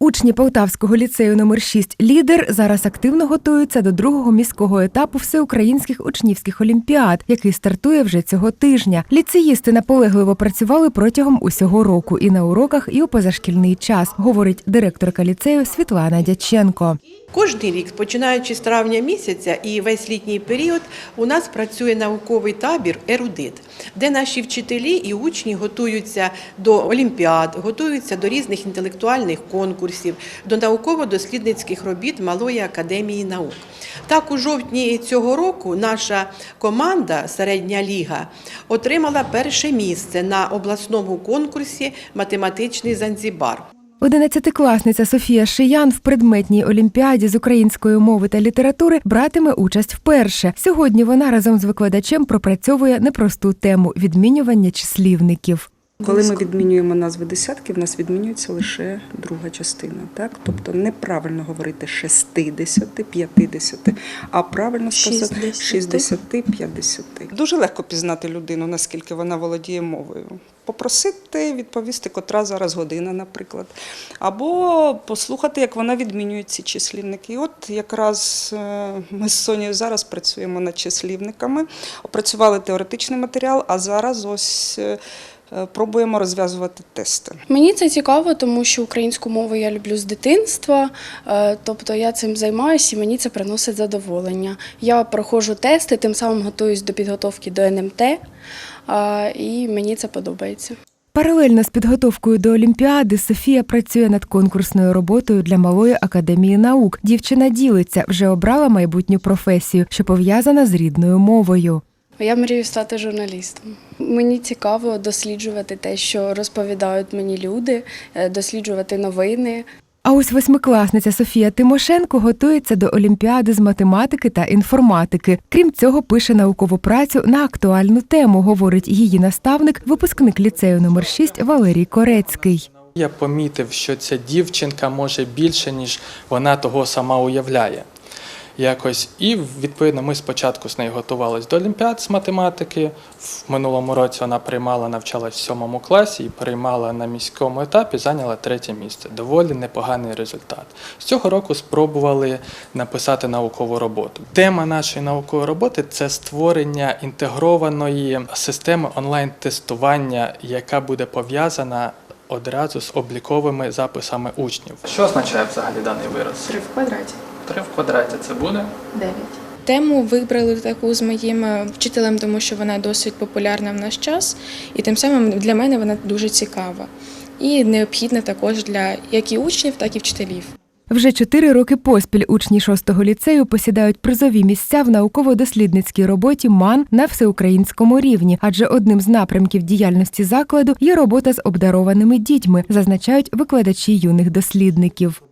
Учні Полтавського ліцею номер 6 Лідер зараз активно готуються до другого міського етапу всеукраїнських учнівських олімпіад, який стартує вже цього тижня. Ліцеїсти наполегливо працювали протягом усього року і на уроках, і у позашкільний час, говорить директорка ліцею Світлана Дяченко. Кожний рік, починаючи з травня місяця і весь літній період, у нас працює науковий табір Ерудит, де наші вчителі і учні готуються до олімпіад, готуються до різних інтелектуальних конкурсів, до науково-дослідницьких робіт Малої академії наук. Так, у жовтні цього року наша команда Середня ліга отримала перше місце на обласному конкурсі Математичний Занзібар. Одинадцятикласниця Софія Шиян в предметній олімпіаді з української мови та літератури братиме участь вперше. Сьогодні вона разом з викладачем пропрацьовує непросту тему відмінювання числівників. Коли ми відмінюємо назви десятків, в нас відмінюється лише друга частина. Так? Тобто неправильно говорити 60, 50, а правильно сказати 60, 50. Дуже легко пізнати людину, наскільки вона володіє мовою. Попросити відповісти, котра зараз година, наприклад. Або послухати, як вона відмінює ці числівники. І от якраз е, ми з Сонією зараз працюємо над числівниками, опрацювали теоретичний матеріал, а зараз ось. Е, Пробуємо розв'язувати тести. Мені це цікаво, тому що українську мову я люблю з дитинства, е, тобто я цим займаюся і мені це приносить задоволення. Я проходжу тести, тим самим готуюсь до підготовки до НМТ, е, і мені це подобається. Паралельно з підготовкою до Олімпіади Софія працює над конкурсною роботою для малої академії наук. Дівчина ділиться, вже обрала майбутню професію, що пов'язана з рідною мовою. Я мрію стати журналістом. Мені цікаво досліджувати те, що розповідають мені люди, е, досліджувати новини. А ось восьмикласниця Софія Тимошенко готується до Олімпіади з математики та інформатики. Крім цього, пише наукову працю на актуальну тему, говорить її наставник, випускник ліцею номер 6 Валерій Корецький. Я помітив, що ця дівчинка може більше, ніж вона того сама уявляє. Якось і відповідно ми спочатку з нею готувалися до олімпіад з математики. В минулому році вона приймала, навчалась в сьомому класі і приймала на міському етапі, зайняла третє місце. Доволі непоганий результат. З цього року спробували написати наукову роботу. Тема нашої наукової роботи це створення інтегрованої системи онлайн-тестування, яка буде пов'язана одразу з обліковими записами учнів. Що означає взагалі даний вираз? 3 в квадраті. 3 в квадраті це буде 9. Тему вибрали таку з моїм е, вчителем, тому що вона досить популярна в наш час, і тим самим для мене вона дуже цікава. І необхідна також для як і учнів, так і вчителів. Вже чотири роки поспіль учні шостого ліцею посідають призові місця в науково-дослідницькій роботі МАН на всеукраїнському рівні, адже одним з напрямків діяльності закладу є робота з обдарованими дітьми, зазначають викладачі юних дослідників.